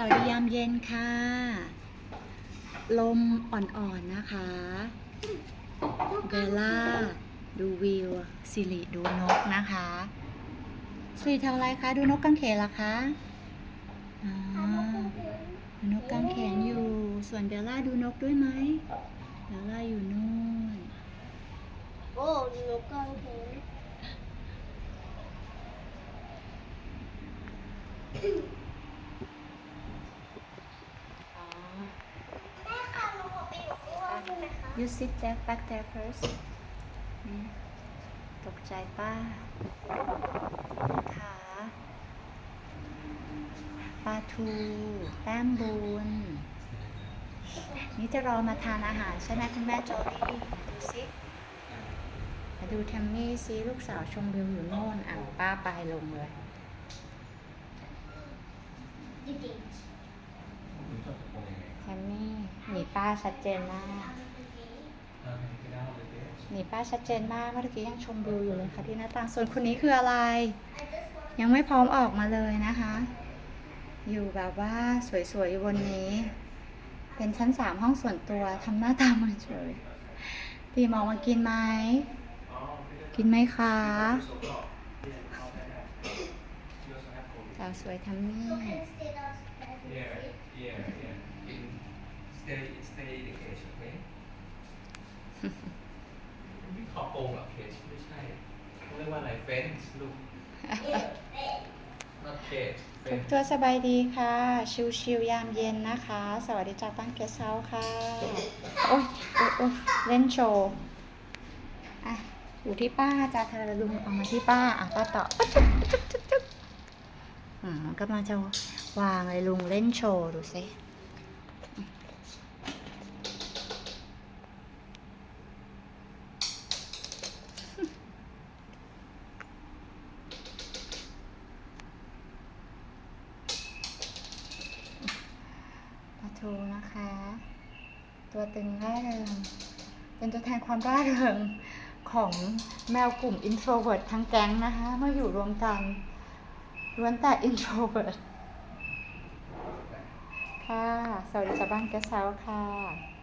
สวัสดียามเย็นค่ะ ลมอ่อนๆนะคะ เบลล่า ดูวิว สิริดูนกนะคะสิริทำอะไรคะ ดูนกกังเขนเหรอคะอ่าดูนกกังเขนอยู่ ส่วนเบลล่าดูนกด้วยไหมเบลล่าอยู่นู่น โอ้นกกางเขนอ๋อ แม่ค่ะหนูขอไปอยู่ข้างล่างได้ไหมคะ You sit there back there first นี่ตกใจป้าขาปลาทูแต้มบุญนี่จะรอมาทานอาหารใช่ไหมคุณแม่โจลี่ดูสิมาดูแทมมี่ซิลูกสาวชมวิวอยู่โน่นอะป้าไปลงเลยจริงแทมมี่หนีป้าชัดเจนมากห นี่ป้าชัดเจนมากเมื่อกี้ยังชมวิวอยู่เลยค่ะที่หน้าต่างส่วนคนนี้คืออะไร ยังไม่พร้อมออกมาเลยนะคะ อยู่แบบว่าสวยๆอยู่บนนี้ เป็นชั้นสามห้องส่วนตัวทำหน้าตามันเฉยตีมออกมากินไหมกินไหมคะสาวสวยทำนี่ Yeah, yeah, yeah. Stay, stay in the cage, okay? ไม่ขอบโปงหรอ cage ไม่ใช่เขาเรียกว่าอะไร fence ลูก not cage ทุก fence ตัวสบายดีค่ะ ชิวๆยามเย็นนะคะ สวัสดีจากบ้านเกสเซาค่ะ โอ๊ยโอ๊ยโอ๊ยเล่นโชว์อะอยู่ที่ป้าจ้าเธอลุงเอามาที่ป้าอะป้าต่อจุ๊บจุ๊บจุ๊บจุ๊บอืมกำลังจะวางเลยลุงเล่นโชว์ดูสิ ทูนะคะ ตัวตึงร่าเริงเป็นตัวแทนความร่าเริงของแมวกลุ่ม introvert ทั้งแก๊งนะคะ เมื่ออยู่รวมกันล้วนแต่ introvert ค่ะ สวัสดีจาวบ้านแกสเซาค่ะ